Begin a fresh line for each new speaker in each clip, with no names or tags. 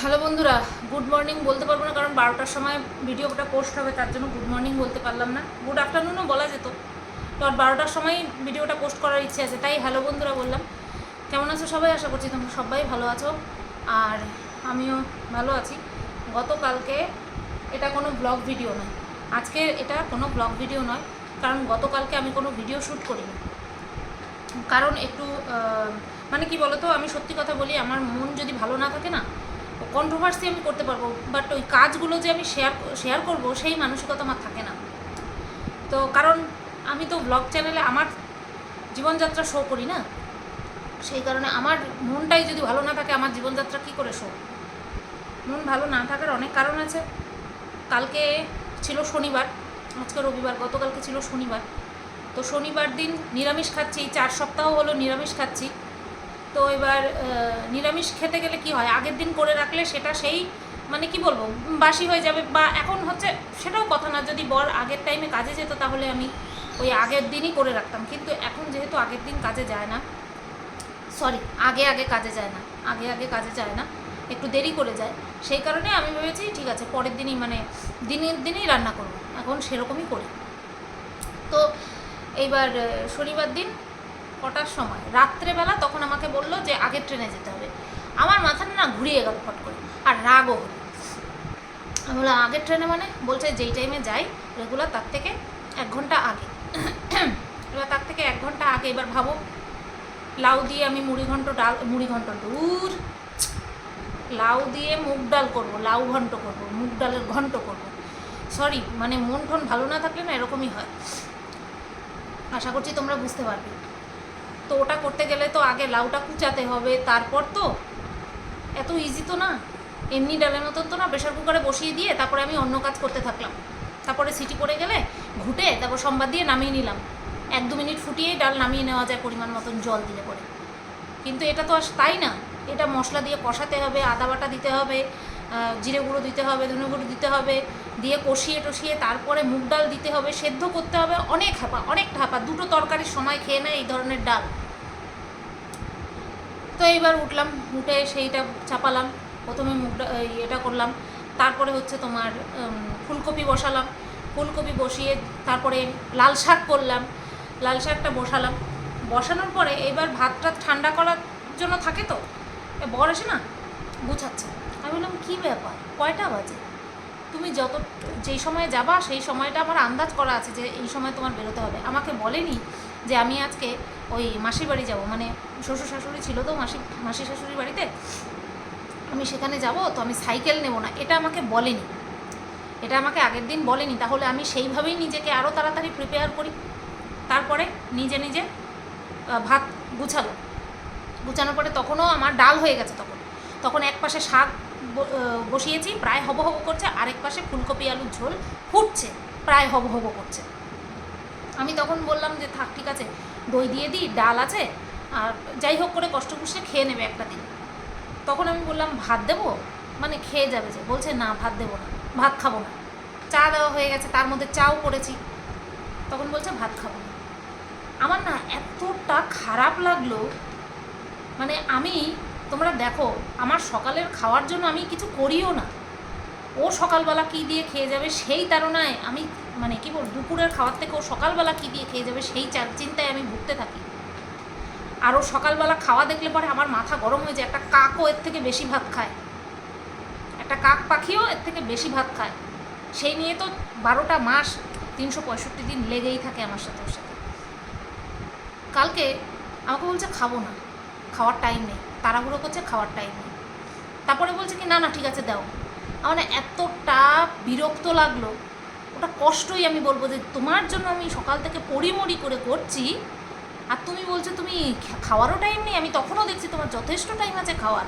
Hello বন্ধুরা, good morning বলতে পারব না, কারণ বারোটার সময় ভিডিওটা পোস্ট হবে, তার জন্য গুড মর্নিং বলতে পারলাম না। গুড আফটারনুনও বলা যেত। আর বারোটার সময় ভিডিওটা পোস্ট করার ইচ্ছে আছে, তাই হ্যালো বন্ধুরা বললাম। কেমন আছো সবাই? আশা করছি তোমরা সবাই ভালো আছো। আর আমিও ভালো আছি। গতকালকে এটা কোনো ব্লগ ভিডিও নয়। আজকে এটা কোনো ব্লগ ভিডিও নয়, কারণ গতকালকে আমি কোনো ভিডিও শ্যুট করিনি। কারণ একটু মানে কি বলতো, আমি সত্যি কথা বলি, আমার মন যদি ভালো না থাকে না কন্ট্রোভার্সি আমি করতে পারব বাট ওই কাজগুলো যে আমি শেয়ার শেয়ার করব, সেই মানসিকতা আমার থাকে না। তো কারণ আমি তো ব্লগ চ্যানেলে আমার জীবনযাত্রা শো করি না। সেই কারণে আমার মনটাই যদি ভালো না থাকে, আমার জীবনযাত্রা কী করে শো মন ভালো না থাকার অনেক কারণ আছে। কালকে ছিল শনিবার, আজকে রবিবার, গতকালকে ছিল শনিবার। তো শনিবার দিন নিরামিষ খাচ্ছি চার সপ্তাহ হলো নিরামিষ খাচ্ছি। তো এবার নিরামিষ খেতে গেলে কি হয়? আগের দিন করে রাখলে সেটা সেই মানে কি বলব, বাসি হয়ে যাবে বা এখন হচ্ছে সেটাও কথা না। যদি বর আগের টাইমে কাজে যেত তাহলে আমি ওই আগের দিনই করে রাখতাম। কিন্তু এখন যেহেতু আগের দিন কাজে যায় না সরি আগে আগে কাজে যায় না, আগে আগে কাজে যায় না, একটু দেরি করে যায়, সেই কারণে আমি ভেবেছি, ঠিক আছে, পরের দিনই মানে দিনের দিনই রান্না করব। এখন সেরকমই করি। তো এইবার শনিবার দিন কটার সময়। রাত্রেবেলা তখন আমাকে বলল যে আগের ট্রেনে যেতে হবে। আমার মাথাটা না ঘুরিয়ে গেল ফট করে, আর রাগও হলো। আমি বললাম, আগের ট্রেনে মানে? বলছে, যেই টাইমে যাই রেগুলার তার থেকে এক ঘণ্টা আগে। এবার তার থেকে এক ঘণ্টা আগে এবার ভাবো, লাউ দিয়ে আমি মুড়ি ঘন্ট ডাল, মুড়ি ঘন্ট দূর। লাউ দিয়ে মুগ ডাল করব, লাউ ঘন্ট করব, মুগ ডালের ঘন্ট করব। সরি মানে মন ঠন ভালো না থাকলে না এরকমই হয়। আশা করছি তোমরা বুঝতে পারবে। তো ওটা করতে গেলে তো আগে লাউটা কুচাতে হবে, তারপর তো? এত ইজি তো না? এমনি ডালের মতন তো না প্রেশার কুকারে বসিয়ে দিয়ে তারপরে আমি অন্য কাজ করতে থাকলাম। তারপরে সিটি পড়ে গেলে ঘুটে তারপর সম্বাদ দিয়ে নামিয়ে নিলাম। এক দু মিনিট ফুটিয়েই ডাল নামিয়ে নেওয়া যায় পরিমাণ মতন জল দিলে পরে। কিন্তু এটা তো আর তাই না? এটা মশলা দিয়ে কষাতে হবে, আদা বাটা দিতে হবে জিরে গুঁড়ো দিতে হবে, ধনে গুঁড়ো দিতে হবে দিয়ে কষিয়ে টষিয়ে তারপরে মুগ ডাল দিতে হবে, সেদ্ধ করতে হবে অনেক হাঁপা অনেক হাঁপা দুটো তরকারির সময় খেয়ে নেয় এই ধরনের ডাল। তো এইবার উঠলাম, উঠে সেইটা চাপালাম, প্রথমে এই এটা করলাম, তারপরে হচ্ছে তোমার ফুলকপি বসালাম। ফুলকপি বসিয়ে তারপরে লাল শাক করলাম, লাল শাকটা বসালাম। বসানোর পরে এবার ভাতটা ঠান্ডা করার জন্য থাকে তো? বর এসে না? গুছাচ্ছে। আমি বললাম, কী ব্যাপার? কয়টা বাজে? তুমি যত, যেই সময়ে যাবা, সেই সময়টা আমার আন্দাজ করা আছে যে এই সময় তোমার বেরোতে হবে। আমাকে বলেনি যে আমি আজকে ওই মাসির বাড়ি যাব। মানে শ্বশুর শাশুড়ি ছিল তো মাসি মাসি শাশুড়ির বাড়িতে। আমি সেখানে যাব, তো আমি সাইকেল নেব না। এটা আমাকে বলেনি। এটা আমাকে আগের দিন বলেনি। তাহলে আমি সেইভাবেই নিজেকে আরও তাড়াতাড়ি প্রিপেয়ার করি। তারপরে নিজে নিজে ভাত গুছালো গুছানোর পরে তখনও আমার ডাল হয়ে গেছে তখন। তখন এক পাশে শাক বসিয়েছি, প্রায় হব হব করছে, আরেক পাশে ফুলকপি আলুর ঝোল ফুটছে, প্রায় হব হব করছে। আমি তখন বললাম যে, থাক, ঠিক আছে, দই দিয়ে দিই, ডাল আছে, আর যাই হোক করে কষ্ট কুষ্টে খেয়ে নেবে একটা দিন। তখন আমি বললাম, ভাত দেবো? মানে খেয়ে যাবে যে, বলছে, না, ভাত দেবো না, ভাত খাব না। চা দেওয়া হয়ে গেছে, তার মধ্যে চাও করেছি। তখন বলছে, ভাত খাব না। আমার না এতটা খারাপ লাগল মানে আমি তোমরা দেখো, আমার সকালের খাওয়ার জন্য আমি কিছু করিও না। ও সকালবেলা কী দিয়ে খেয়ে যাবে সেই তাড়নায় আমি মানে কি বল দুপুরের খাওয়ার থেকে ও সকালবেলা কী দিয়ে খেয়ে যাবে সেই চিন্তায় আমি ভুগতে থাকি। আর ও সকালবেলা খাওয়া দেখলে পরে আমার মাথা গরম হয়ে যায়। একটা কাকও এর থেকে বেশি ভাত খায়। একটা কাক পাখিও এর থেকে বেশি ভাত খায়। সেই নিয়ে তো বারোটা মাস তিনশো পঁয়ষট্টি দিন লেগেই থাকে আমার সাথে ওর সাথে। কালকে আমাকে বলছে খাব না। খাওয়ার টাইম নেই। তাড়াহুড়ো করছে, খাওয়ার টাইম তারপরে বলছে কি, না না, ঠিক আছে, দাও। আমার এতটা বিরক্ত লাগল, ওটা কষ্টই আমি বলব যে তোমার জন্য আমি সকাল থেকে পরিমরি করে করছি, আর তুমি বলছো তুমি খাওয়ারও টাইম নেই, আমি তখনও দেখছি তোমার যথেষ্ট টাইম আছে খাওয়ার।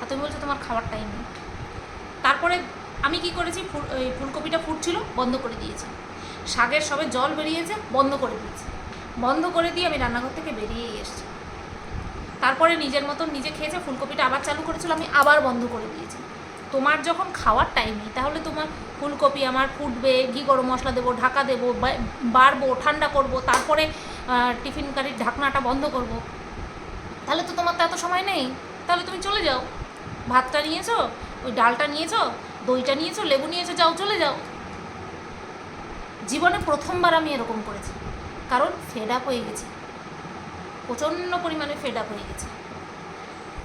আর তুমি বলছো তোমার খাওয়ার টাইম নেই। তারপরে আমি কি করেছি ফুলকপিটা ফুটছিল, বন্ধ করে দিয়েছি। শাকের সবে জল বেরিয়েছে, বন্ধ করে দিয়েছি। বন্ধ করে দিয়ে আমি রান্নাঘর থেকে বেরিয়েই এসেছি। তারপরে নিজের মতন নিজে খেয়েছে ফুলকপিটা আবার চালু করেছিল, আমি আবার বন্ধ করে দিয়েছি। তোমার যখন খাওয়ার টাইম নেই তাহলে তোমার ফুলকপি আমার ফুটবে, ঘি গরম মশলা দেবো, ঢাকা দেবো বাড়বো, ঠান্ডা করব, তারপরে টিফিন কারির ঢাকনাটা বন্ধ করব। তাহলে তো তোমার তো এত সময় নেই। তাহলে তুমি চলে যাও। ভাতটা নিয়েছো, ওই ডালটা নিয়েছো, দইটা নিয়েছো, লেবু নিয়েছো, যাও চলে যাও। জীবনে প্রথমবার আমি এরকম করেছি, কারণ ফেড আপ হয়ে গেছি। প্রচণ্ড পরিমাণে ফেড আপ হয়ে গেছি।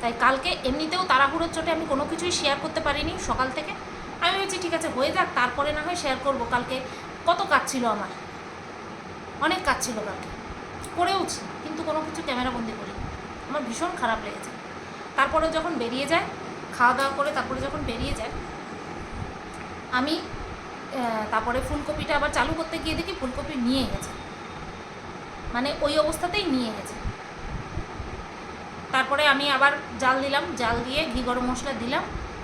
তাই কালকে এমনিতেও তাড়াহুড়োর চোটে আমি কোনো কিছুই শেয়ার করতে পারিনি সকাল থেকে। আমি ভেবেছি, ঠিক আছে, হয়ে যাক, তারপরে না হয় শেয়ার করব। কালকে কত কাজ ছিল আমার? অনেক কাজ ছিল কালকে। করেওছি, কিন্তু কোনো কিছু ক্যামেরা বন্দি করি আমার ভীষণ খারাপ লেগেছে। তারপরে যখন বেরিয়ে যায় খাওয়া দাওয়া করে তারপরে যখন বেরিয়ে যায়, আমি তারপরে ফুলকপিটা আবার চালু করতে গিয়ে দেখি ফুলকপি নিয়ে গেছে। মানে ওই অবস্থাতেই নিয়ে গেছে। তারপরে আমি আবার জাল দিলাম, জাল দিয়ে ঘি গরম মশলা দিলাম।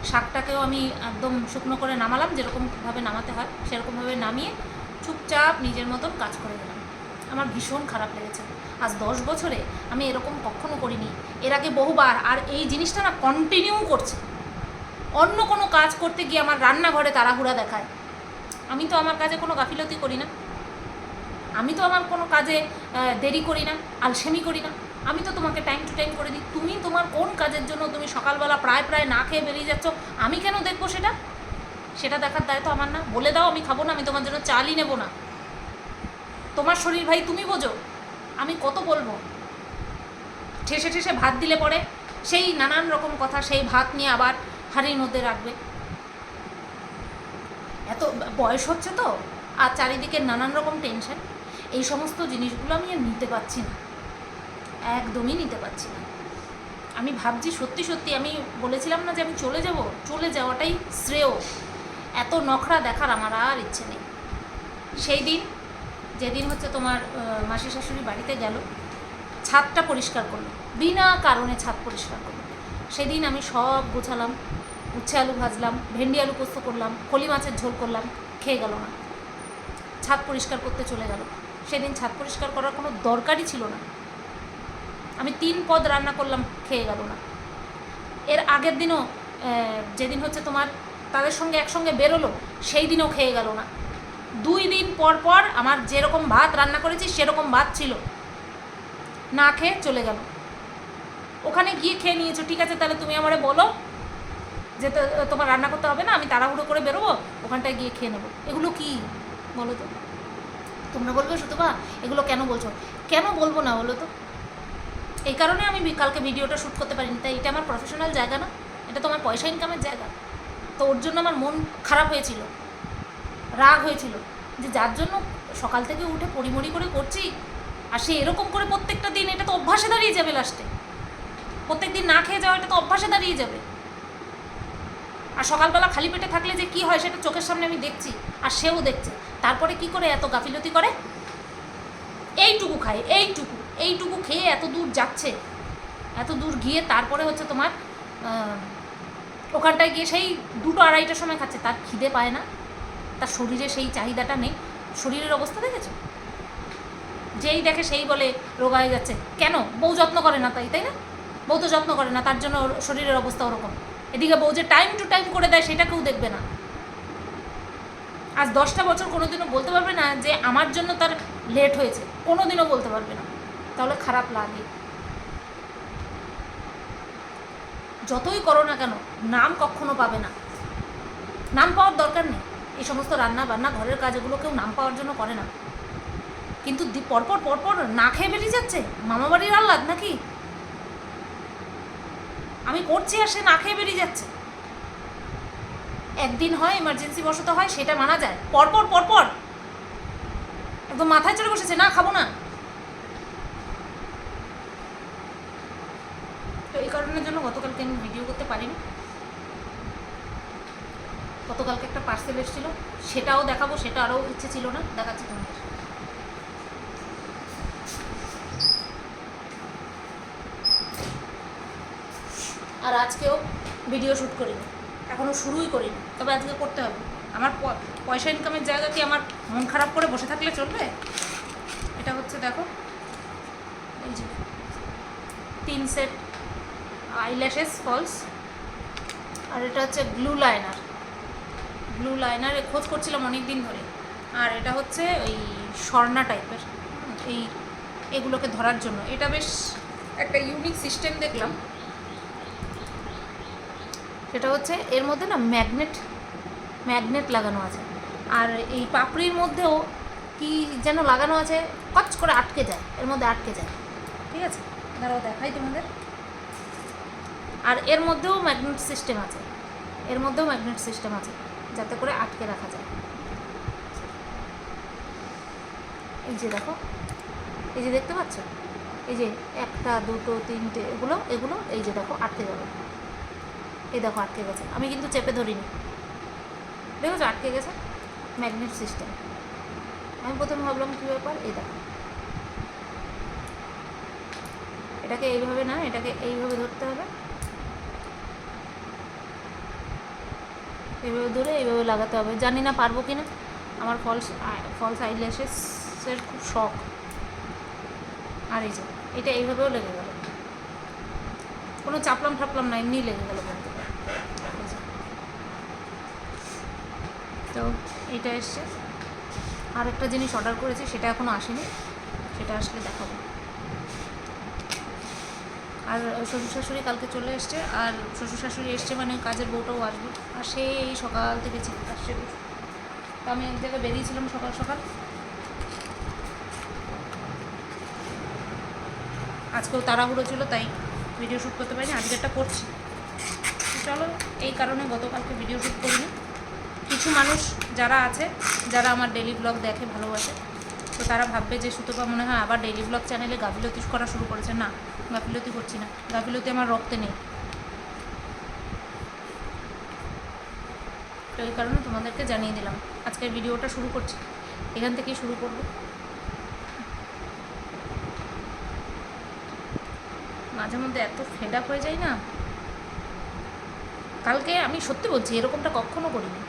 শাকটাকেও আমি একদম শুকনো করে নামালাম যেরকমভাবে নামাতে হয় সেরকমভাবে নামিয়ে চুপচাপ নিজের মতন কাজ করে দিলাম আমার ভীষণ খারাপ লেগেছে। আজ দশ বছরে আমি এরকম কখনো করিনি। এর আগে বহুবার, আর এই জিনিসটা না কন্টিনিউ করছে। অন্য কোনো কাজ করতে গিয়ে আমার রান্নাঘরে তাড়াহুড়া দেখায়। আমি তো আমার কাজে কোনো গাফিলতি করি না। আমি তো আমার কোনো কাজে দেরি করি না, আলসেমি করি না। আমি তো তোমাকে টাইম টু টাইম করে দিই। তুমি তোমার কোন কাজের জন্য তুমি সকালবেলা প্রায় প্রায় না খেয়ে বেরিয়ে যাচ্ছ। আমি কেন দেখব সেটা? সেটা দেখার দায় তো আমার না। বলে দাও, আমি খাব না, আমি তোমার জন্য চালই নেব না। তোমার শরীর ভাই, তুমি বোঝো, আমি কত বলব? ঠেসে ঠেসে ভাত দিলে পরে সেই নানান রকম কথা, সেই ভাত নিয়ে আবার হাঁড়ির মধ্যে রাখবে। এত বয়স হচ্ছে তো, আর চারিদিকে নানান রকম টেনশন এই সমস্ত জিনিসগুলো আমি আর নিতে পারছি না। একদমই নিতে পারছি না। আমি ভাবছি সত্যি সত্যি আমি বলেছিলাম না যে আমি চলে যাব, চলে যাওয়াটাই শ্রেয়। এত নখরা দেখার আমার আর ইচ্ছে নেই। সেই দিন, যেদিন হচ্ছে তোমার মাসি শাশুড়ি বাড়িতে গেল, ছাদটা পরিষ্কার করল, বিনা কারণে ছাদ পরিষ্কার করল। সেদিন আমি সব গোছালাম, উচ্ছে আলু ভাজলাম, ভেন্ডি আলু পোস্ত করলাম, কলি মাছের ঝোল করলাম, খেয়ে গেল না। ছাদ পরিষ্কার করতে চলে গেল। সেদিন ছাদ পরিষ্কার করার কোনো দরকারই ছিল না। আমি তিন পদ রান্না করলাম, খেয়ে গেল না। এর আগের দিনও যেদিন হচ্ছে তোমার তাদের সঙ্গে একসঙ্গে বেরোলো, সেই দিনও খেয়ে গেল না। দুই দিন পর পর আমার যেরকম ভাত রান্না করেছি, সেরকম ভাত ছিল। না খেয়ে চলে গেল। ওখানে গিয়ে খেয়ে নিয়েছো, ঠিক আছে, তাহলে তুমি আমারে বলো যে তোমার রান্না করতে হবে না, আমি তাড়াহুড়ো করে বেরোবো, ওখানটায় গিয়ে খেয়ে নেব। এগুলো কি? বলো তো। তোমরা বলবে সুতবা এগুলো কেন বলছো? কেন বলব না, বলো তো? এই কারণে আমি কালকে ভিডিওটা শ্যুট করতে পারিনি, তাই এটা আমার প্রফেশনাল জায়গা না, এটা তো আমার পয়সা ইনকামের জায়গা। তো ওর জন্য আমার মন খারাপ হয়েছিল, রাগ হয়েছিল, যে যার জন্য সকাল থেকে উঠে পরিমরি করে করছি, আর সে এরকম করে প্রত্যেকটা দিন, এটা তো অভ্যাসে দাঁড়িয়ে যাবে লাস্টে প্রত্যেক দিন না খেয়ে যাওয়া, এটা তো অভ্যাসে দাঁড়িয়ে যাবে। আর সকালবেলা খালি পেটে থাকলে যে কি হয়, সেটা চোখের সামনে আমি দেখছি, আর সেও দেখছে। তারপরে কি করে এত গাফিলতি করে? এইটুকু খায়, এইটুকু। এইটুকু খেয়ে এত দূর যাচ্ছে, এত দূর গিয়ে তারপরে হচ্ছে তোমার ওখানটায় গিয়ে সেই দুটো আড়াইটার সময় খাচ্ছে, তার খিদে পায় না, তার শরীরে সেই চাহিদাটা নেই। শরীরের অবস্থা দেখেছ? যেই দেখে সেই বলে রোগা হয়ে যাচ্ছে। কেন? বউ যত্ন করে না তাই তাই না? বউ তো যত্ন করে না, তার জন্য শরীরের অবস্থা ওরকম। এদিকে বউ যে টাইম টু টাইম করে দেয়, সেটা কেউ দেখবে না। আজ দশটা বছর কোনোদিনও বলতে পারবে না যে আমার জন্য তার লেট হয়েছে। কোনোদিনও বলতে পারবে না। তাহলে খারাপ লাগে যতই করো না কেন, নাম কখনো পাবে না। নাম পাওয়ার দরকার নেই। এই সমস্ত রান্না বান্না, ঘরের কাজ এগুলো কেউ নাম পাওয়ার জন্য করে না। কিন্তু পরপর পরপর না খেয়ে বেরিয়ে যাচ্ছে? মামা বাড়ির আহ্লাদ নাকি? আমি করছি আর সে না খেয়ে বেরিয়ে যাচ্ছে। একদিন হয় এমার্জেন্সি বশত হয়, সেটা মানা যায়। পরপর পরপর। একদম মাথায় চড়ে বসেছে, না, খাব না। এই কারণের জন্য গতকালকে আমি ভিডিও করতে পারিনি। গতকালকে একটা পার্সেল এসেছিল, সেটাও দেখাবো, সেটা আরও ইচ্ছে ছিল না, দেখাচ্ছি তোমাদের। আর আজকেও ভিডিও শ্যুট করিনি এখনও শুরুই করিনি, তবে আজকে করতে হবে। আমার পয়সা ইনকামের জায়গা কি আমার মন খারাপ করে বসে থাকলে চলবে? এটা হচ্ছে দেখো, এই যে তিন সেট আইল্যাশেস ফলস আর এটা হচ্ছে ব্লু লাইনার ব্লু লাইনারে খোঁজ করছিলাম অনেক দিন ধরে। আর এটা হচ্ছে ওই স্বর্ণা টাইপের এই এগুলোকে ধরার জন্য। এটা বেশ একটা ইউনিক সিস্টেম দেখলাম। সেটা হচ্ছে এর মধ্যে না ম্যাগনেট ম্যাগনেট লাগানো আছে। আর এই পাপড়ির মধ্যেও কি যেন লাগানো আছে কচ করে আটকে যায়। এর মধ্যে আটকে যায়। ঠিক আছে? দাঁড়াও, দেখাই তোমাদের। আর এর মধ্যেও ম্যাগনেট সিস্টেম আছে। এর মধ্যেও ম্যাগনেট সিস্টেম আছে, যাতে করে আটকে রাখা যায়। এই যে দেখো, এই যে দেখতে পাচ্ছ? এই যে একটা, দুটো, তিনটে, এগুলো এগুলো, এই যে দেখো, আটকে যাবে এই দেখো, আটকে গেছে। আমি কিন্তু চেপে ধরিনি। দেখেছ, আটকে গেছে ম্যাগনেট সিস্টেম আমি প্রথমে ভাবলাম কী ব্যাপার? এই দেখো। এটাকে এইভাবে না, এটাকে এইভাবে ধরতে হবে। এইভাবে ধরে এইভাবে লাগাতে হবে। জানি না পারব কি না আমার ফলস ফলস আইল্যাশেসের খুব শখ। আর এই যে, এটা এইভাবেও লেগে গেল। কোনো চাপলাম ঠাপলাম না এমনি লেগে গেল। তো এইটা এসছে। আর একটা জিনিস অর্ডার করেছি, সেটা এখনও আসেনি। সেটা আসলে দেখাবো। আর শ্বশুর শাশুড়ি কালকে চলে এসছে, আর শ্বশুর শাশুড়ি এসছে মানে কাজের বউটাও আসবে। আর সে এই সকাল থেকে ছিল আসছে। তো আমি এক জায়গায় বেরিয়েছিলাম সকাল সকাল। আজকেও তাড়াহুড়ো ছিল, তাই ভিডিও শ্যুট করতে পারিনি আজকেরটা করছি। চলো, এই কারণে গতকালকে ভিডিও শ্যুট করিনি। কিছু মানুষ যারা আছে, যারা আমার ডেলি ব্লগ দেখে, ভালোবাসে তো তারা ভাববে যে সুতপা মনে হয় আবার ডেইলি ব্লগ চ্যানেলে গাফিলতি করা শুরু করেছে। না, গাফিলতি করছি না। গাফিলতি আমার রক্তে নেই। তো এই কারণে তোমাদেরকে জানিয়ে দিলাম, আজকের ভিডিওটা শুরু করছি। এখান থেকেই শুরু করব। মাঝে মধ্যে এত ফেড আপ হয়ে যায় না। কালকে আমি সত্যি বলছি, এরকমটা কখনো করিনি।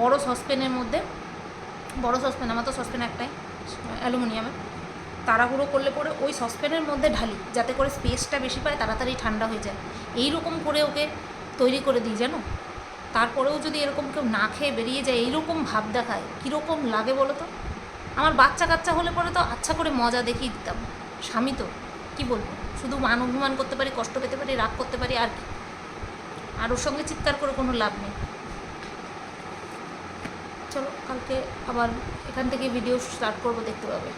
বড় সসপ্যানের মধ্যে, বড় সসপ্যান আমার তো সসপ্যান একটাই। অ্যালুমিনিয়ামের তাড়াহুড়ো করলে পরে ওই সসপ্যানের মধ্যে ঢালি, যাতে করে স্পেসটা বেশি পায়, তাড়াতাড়ি ঠান্ডা হয়ে যায়। এই রকম করে ওকে তৈরি করে দিই, জানো? তারপরেও যদি এরকম কেউ না খেয়ে বেরিয়ে যায়, এইরকম ভাব দেখায়, কীরকম লাগে বলো তো? আমার বাচ্চা কাচ্চা হলে পরে তো আচ্ছা করে মজা দেখিয়ে দিতাম। স্বামী তো, কী বলব? শুধু মান অভিমান করতে পারি, কষ্ট পেতে পারি, রাগ করতে পারি, আর কি। আর ওর সঙ্গে চিৎকার করে কোনো লাভ নেই। চলো কালকে আবার এখান থেকে ভিডিও স্টার্ট করব দেখতে পাবে।